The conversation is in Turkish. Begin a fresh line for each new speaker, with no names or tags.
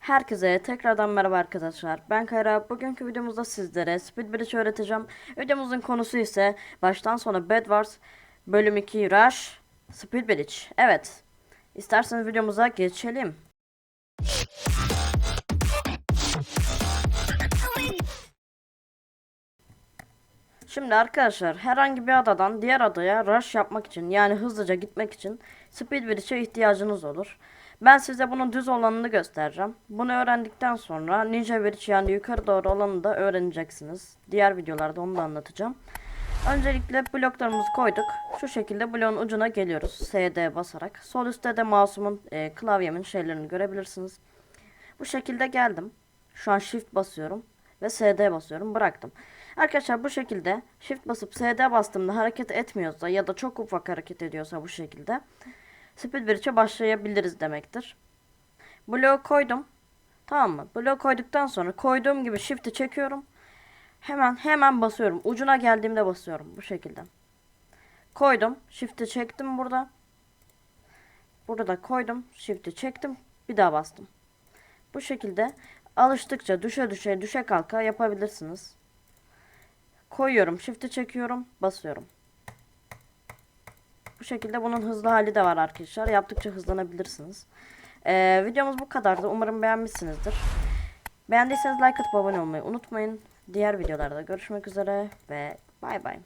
Herkese tekrardan merhaba arkadaşlar. Ben Kayra. Bugünkü videomuzda sizlere Speed Bridge öğreteceğim. Videomuzun konusu ise baştan sona Bed Wars bölüm 2 Rush Speed Bridge. Evet. İsterseniz videomuza geçelim. Şimdi arkadaşlar herhangi bir adadan diğer adaya rush yapmak için yani hızlıca gitmek için speed bridge'e ihtiyacınız olur. Ben size bunun düz olanını göstereceğim. Bunu öğrendikten sonra ninja bridge yani yukarı doğru olanı da öğreneceksiniz. Diğer videolarda onu da anlatacağım. Öncelikle bloklarımızı koyduk. Şu şekilde bloğun ucuna geliyoruz. SD basarak. Sol üstte de mouse'umun, e, klavyemin şeylerini görebilirsiniz. Bu şekilde geldim. Şu an shift basıyorum ve SD basıyorum. Bıraktım. Arkadaşlar bu şekilde shift basıp SD bastığımda hareket etmiyorsa ya da çok ufak hareket ediyorsa bu şekilde speed bridge'e başlayabiliriz demektir. Bloğu koydum. Tamam mı? Bloğu koyduktan sonra koyduğum gibi shift'i çekiyorum. Hemen hemen basıyorum. Ucuna geldiğimde basıyorum bu şekilde. Koydum. Shift'i çektim burada. Burada da koydum. Shift'i çektim. Bir daha bastım. Bu şekilde alıştıkça düşe düşe düşe kalka yapabilirsiniz. Koyuyorum, shift'i çekiyorum, basıyorum. Bu şekilde bunun hızlı hali de var arkadaşlar. Yaptıkça hızlanabilirsiniz. Ee, videomuz bu kadardı. Umarım beğenmişsinizdir. Beğendiyseniz like atıp abone olmayı unutmayın. Diğer videolarda görüşmek üzere ve bay bay.